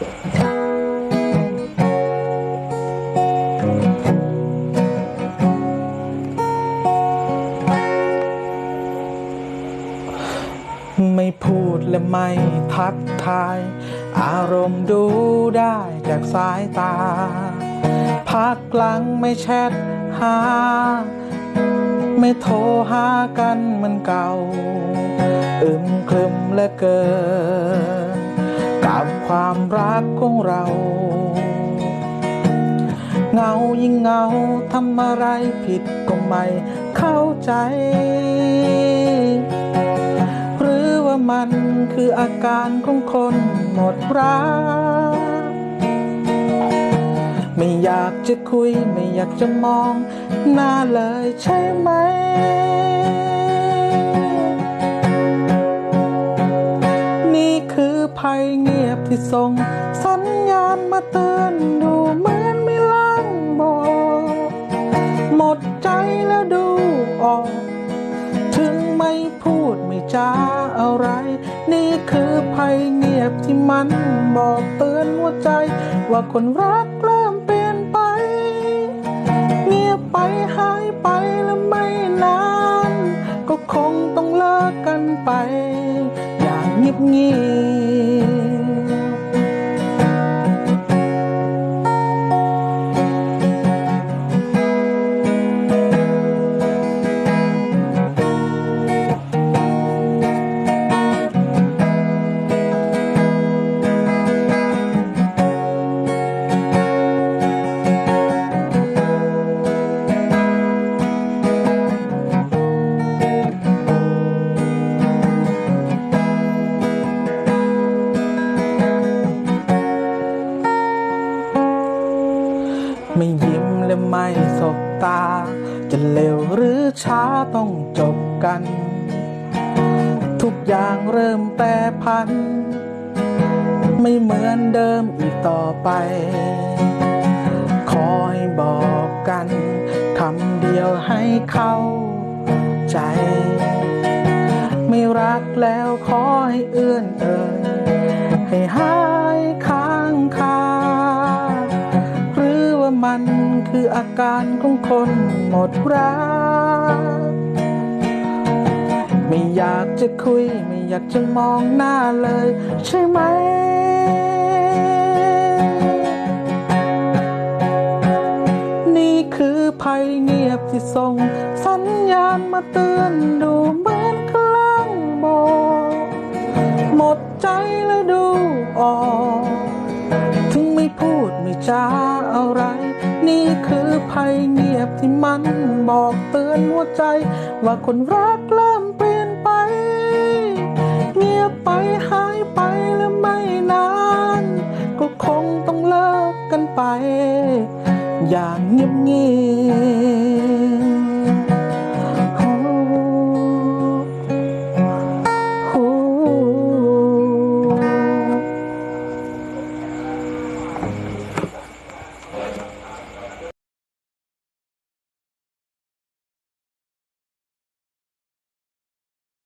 ไม่พูดและไม่ทักทาย อารมณ์ดูได้จากสายตา พักหลังไม่แชทหา ไม่โทรหากันเหมือนเก่า อึมครึมเหลือเกิน ความรักของเราเงายิ่งเงาทำอะไรผิดก็ไม่เข้าใจ หรือว่ามันคืออาการของคนหมดรัก ไม่อยากจะคุยไม่อยากจะมองหน้าเลยใช่ไหม ที่ส่งสัญญาณมาเตือนดูเหมือนไม่ลังบอกหมดใจแล้วดูออก ถึงไม่พูดไม่จาอะไร นี่คือภัยเงียบที่มันบอกเตือนหัวใจ ว่าคนรักเริ่มเปลี่ยนไป เงียบไปหายไปแล้วไม่นาน ก็คงต้องเลิกกันไป อย่างเงียบเงียบ ยิ้มและไม่สบตา จะเร็วหรือช้าต้องจบกัน ทุกอย่างเริ่มแปรพัน ไม่เหมือนเดิมอีกต่อไปขอให้บอกกันคำเดียวให้เข้าใจ ไม่รักแล้วขอให้เอื้อนเอ่ย คืออาการของคนหมดรัก ไม่อยากจะคุย ไม่อยากจะมองหน้าเลย ใช่ไหม นี่คือภัยเงียบที่ส่ง สัญญาณมาเตือนดูเหมือนกลังบอกหมดใจแล้วดูออก ถึงไม่พูดไม่จา งียบที่มันบอกเตือนหัวใจ ว่าคนรักเริ่มเปลี่ยนไป เงียบไปหายไปแล้วไม่นาน ก็คงต้องเลิกกันไป อย่างเงียบเงีย